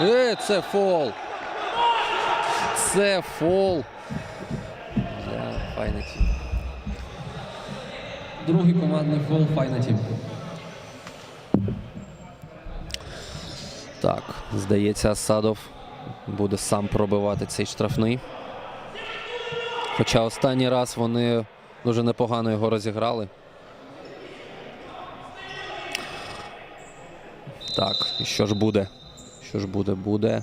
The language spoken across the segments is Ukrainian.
Е, це фол. Це фол. Для Файна Тім. Другий командний фол Файна Тім. Так, здається, Асадов буде сам пробивати цей штрафний. Хоча останній раз вони дуже непогано його розіграли. Так, і що ж буде? Що ж буде? Буде.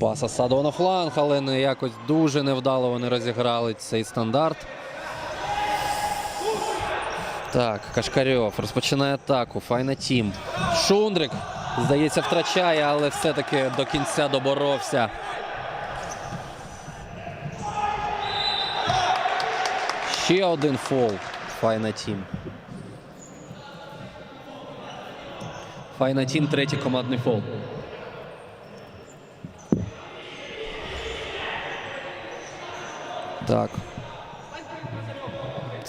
Пас Асадова на фланг, але не якось дуже невдало вони розіграли цей стандарт. Так, Кашкарьов розпочинає атаку. Файна тім. Шундрик, здається, втрачає, але все-таки до кінця доборовся. Ще один фол. Файна тім. Файна тім, третій командний фол. Так.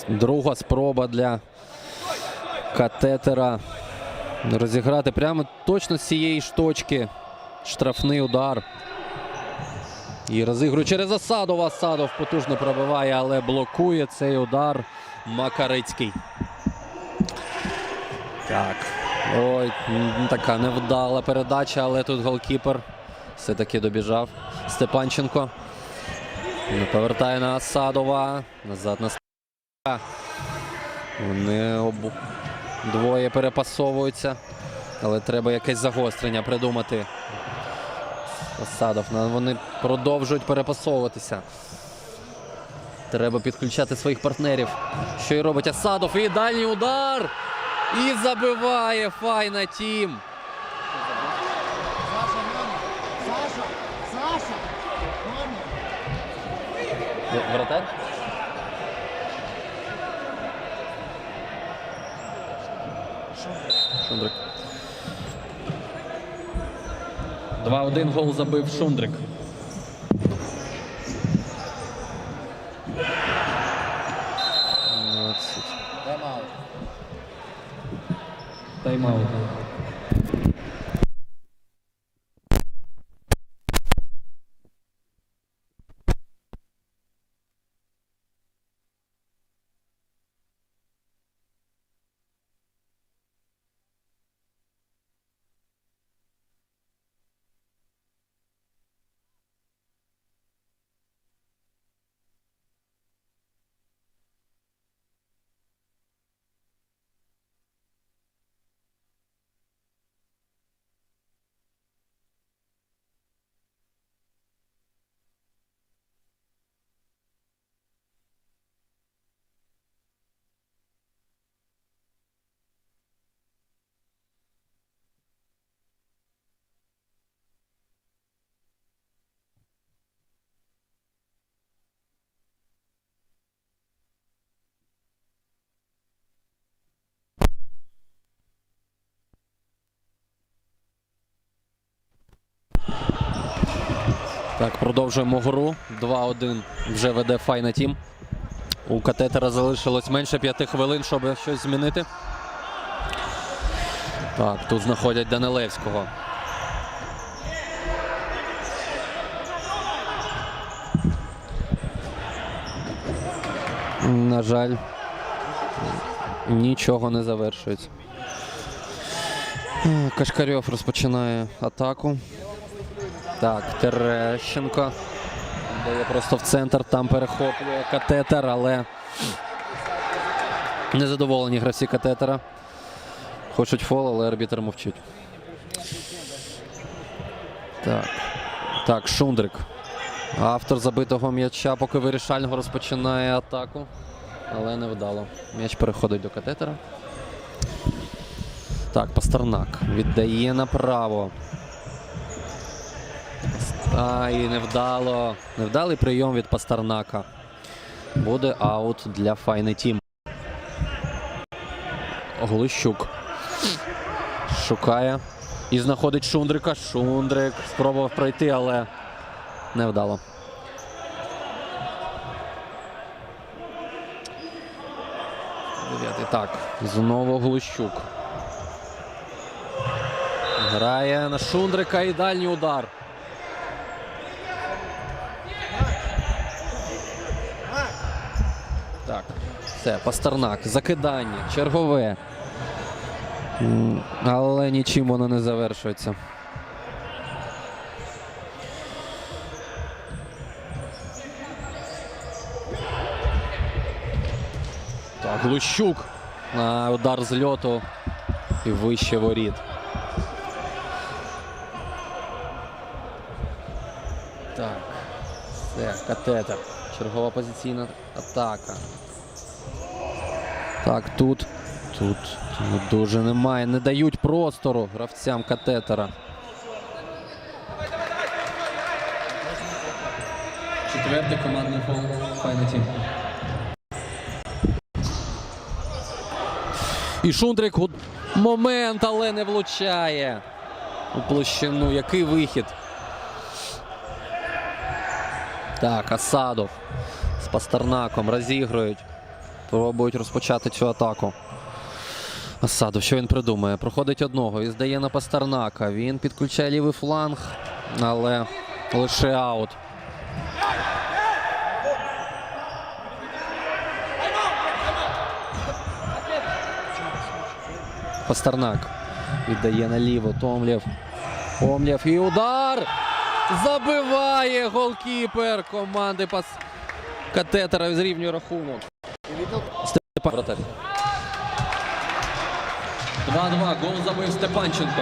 Друга спроба для катетера. Розіграти прямо точно з цієї ж точки. Штрафний удар. І розігрує через Асадова. Асадов потужно пробиває, але блокує цей удар Макарицький. Так. Ой, така невдала передача, але тут голкіпер все-таки добіжав. Степанченко. Не Повертає на Асадова. Назад на Степанченка. Вони обу... двоє перепасовуються. Але треба якесь загострення придумати. Асадов. Ну, Вони продовжують перепасовуватися. Треба підключати своїх партнерів. Що і робить Асадов. І дальній удар. І забиває файна тім. Саша, Саша! Саша! Рома! Вратар? Шундрик. 2-1 гол забив Шундрик. Так, продовжуємо гру. 2-1 вже веде файна тім. У катетера залишилось менше п'яти хвилин, щоб щось змінити. Так, тут знаходять Данилевського. На жаль, нічого не завершується. Кашкарьов розпочинає атаку. Так, Терещенко. Дає просто в центр, там перехоплює катетер, але незадоволені гравці катетера. Хочуть фол, але арбітр мовчить. Так. Так, Шундрик. Автор забитого м'яча, поки вирішального розпочинає атаку. Але не вдало. М'яч переходить до катетера. Так, Пастернак віддає направо. А, і невдало. Невдалий прийом від Пастернака. Буде аут для Файни Тім. Глущук. Шукає. І знаходить Шундрика. Шундрик спробував пройти, але невдало. Дев'ятий. Так, знову Глущук. Грає на Шундрика і дальній удар. Так, все, Пастернак, закидання, чергове. Але нічим воно не завершується. Так, Глущук на удар з льоту і вище воріт. Так, все, катетер. Чергова позиційна атака. Так, тут. Тут, тут дуже немає. Не дають простору гравцям катетера. Четвертий командний фол Файнеті. І Шундрик у- момент, але не влучає. У площину. Який вихід? Так, Асадов з Пастернаком розігрують. Пробують розпочати цю атаку. Асадов, що він придумає? Проходить одного і здає на Пастернака. Він підключає лівий фланг, але лише аут. Пастернак віддає наліво. Томлєв. Томлєв і удар. Забиває голкіпер команди Пас... Катетера зрівнює рахунок. Степан Вратарь. 2-2. Гол забив Степанченко.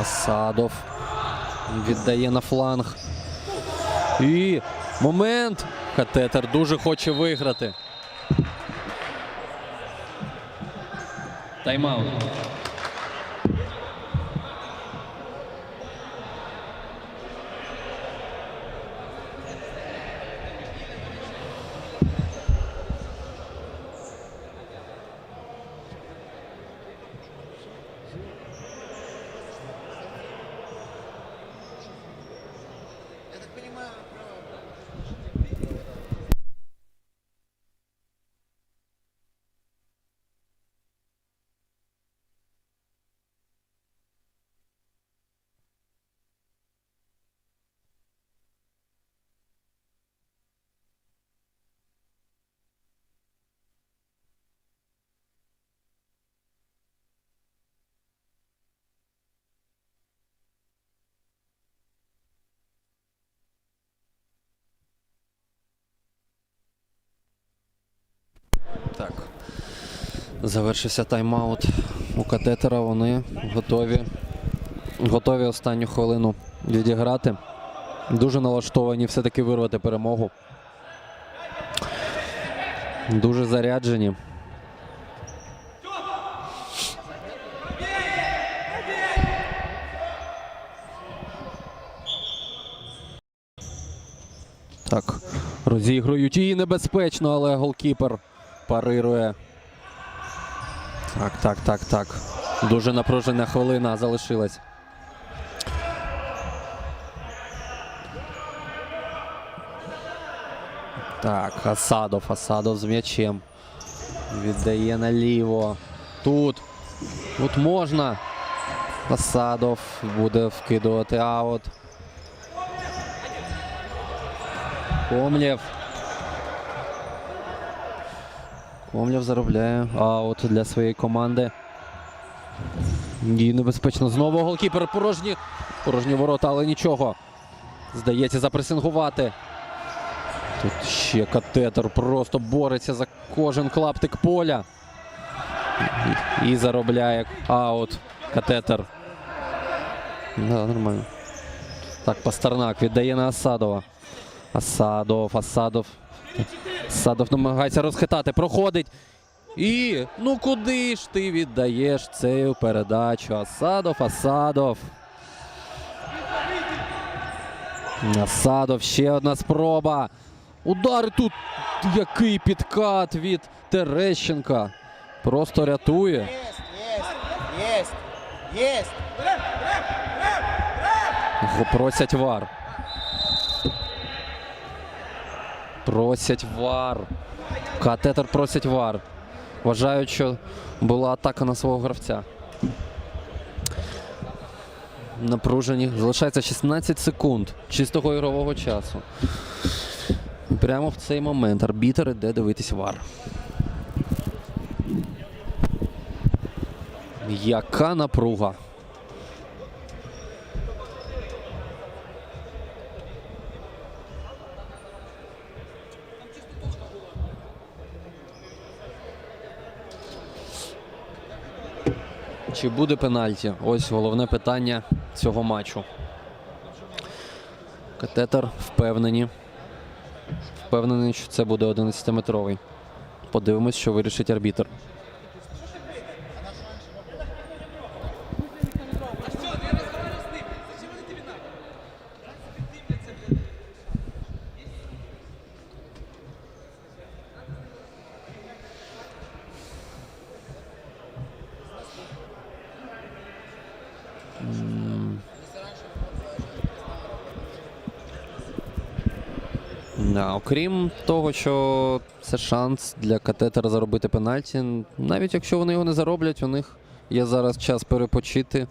Асадов віддає на фланг. І момент. Катетер дуже хоче виграти. Тайм-аут. Завершився тайм-аут у катетера. Вони готові. Готові останню хвилину відіграти. Дуже налаштовані все-таки вирвати перемогу. Дуже заряджені. Так, розігрують її небезпечно, але голкіпер парирує. Так, так, так, так. Дуже напружена хвилина залишилась. Так, Асадов, Асадов з м'ячем. Віддає наліво. Тут. Тут можна. Асадов буде вкидувати аут. Комлєв. Комлєв заробляє аут для своєї команди. І небезпечно знову голкіпер порожні. Порожні ворота, але нічого. Здається, запресингувати. Тут ще катетер просто бореться за кожен клаптик поля. І, і заробляє аут. Катетер. Да, нормально. Так, Пастернак віддає на Асадова. Асадов, Асадов. Асадов намагається розхитати, проходить. І ну куди ж ти віддаєш цю передачу? Асадов, Асадов. Асадов, ще одна спроба. Удар тут. Який підкат від Терещенка. Просто рятує. есть. Есть! Го- Просять вар. Просять вар. Катетер просять вар. Вважають, що була атака на свого гравця. Напружені. Залишається 16 секунд чистого ігрового часу. Прямо в цей момент арбітер іде дивитись вар. Яка напруга? Чи буде пенальті? Ось головне питання цього матчу. Катетер впевнені. Впевнений, що це буде 11-метровий. Подивимось, що вирішить арбітр. Да, окрім того, що це шанс для катетера заробити пенальті. Навіть якщо вони його не зароблять, у них є зараз час перепочити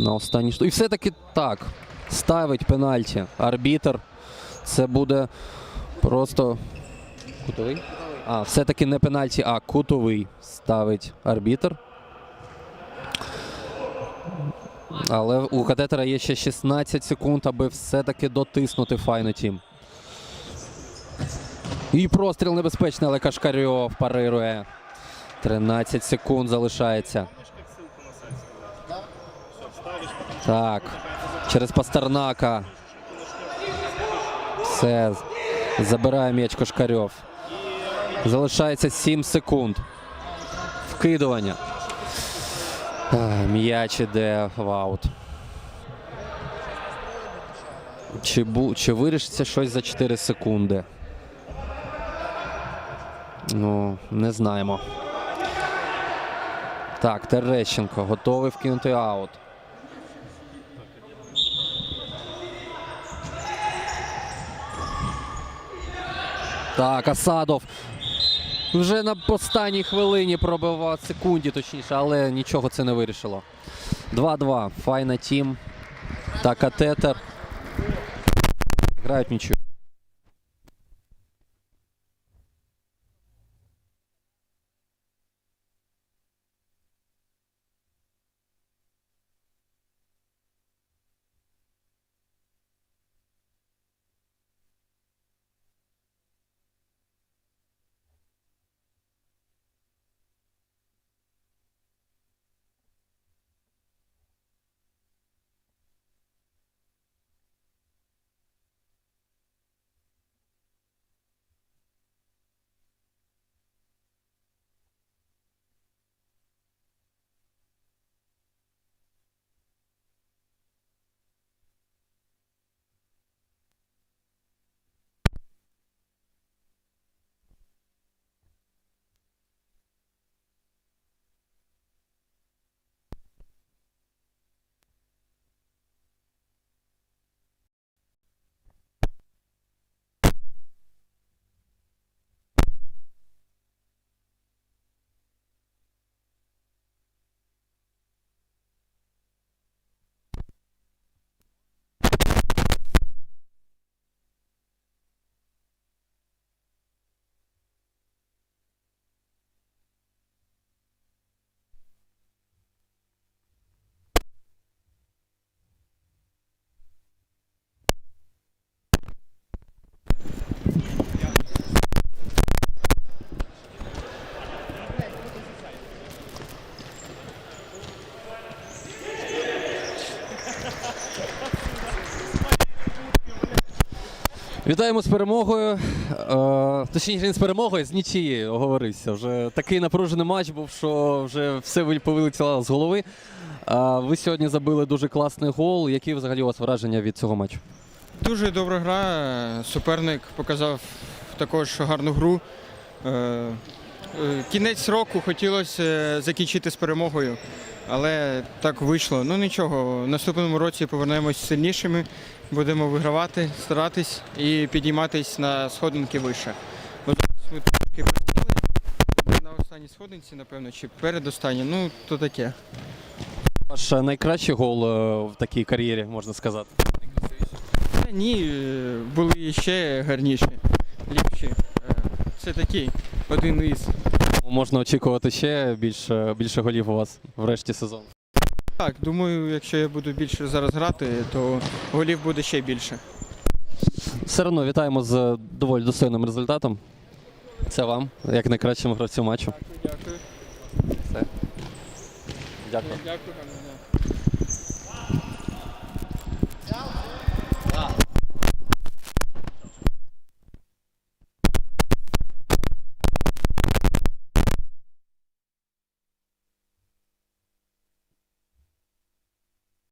на останній. І все-таки так. Ставить пенальті. Арбітер. Це буде просто. Кутовий? А, все-таки не пенальті, а кутовий ставить арбітер. Але у катетера є ще 16 секунд, аби все-таки дотиснути файну тім. І простріл небезпечний, але Кашкарьов парирує. 13 секунд залишається. Так. Через Пастернака. Все. Забирає м'яч Кашкарьов. Залишається 7 секунд. Вкидування. М'яч іде в аут. Чи, бу... Чи вирішиться щось за 4 секунди? Ну, не знаємо. Так, Терещенко готовий вкинути аут. Так, Асадов. Вже на останній хвилині пробивав секунді, точніше, але нічого це не вирішило. 2-2. Файна тім. та катетер. Грають нічого. Вітаємо з перемогою. Е, точніше, не з перемогою, з нічією оговорився. Вже такий напружений матч був, що вже все ви- повилетіло з голови. Е, ви сьогодні забили дуже класний гол. Які взагалі у вас враження від цього матчу? Дуже добра гра. Суперник показав також гарну гру. Е, Кінець року хотілося е, закінчити з перемогою, але так вийшло. Ну нічого, в наступному році повернемось сильнішими, будемо вигравати, старатись і підійматись на сходинки вище. От ми трошки присіли на останній сходинці, напевно, чи передостанній, ну то таке. Ваш найкращий гол е, в такій кар'єрі, можна сказати. Ні, були ще гарніші, ліпші. Це такий один із. Можна очікувати ще більше, більше голів у вас в решті сезону. Так, думаю, якщо я буду більше зараз грати, то голів буде ще більше. Все одно вітаємо з доволі достойним результатом. Це вам, як найкращому гравцю матчу. Дякую. Все. Дякую. Дякую.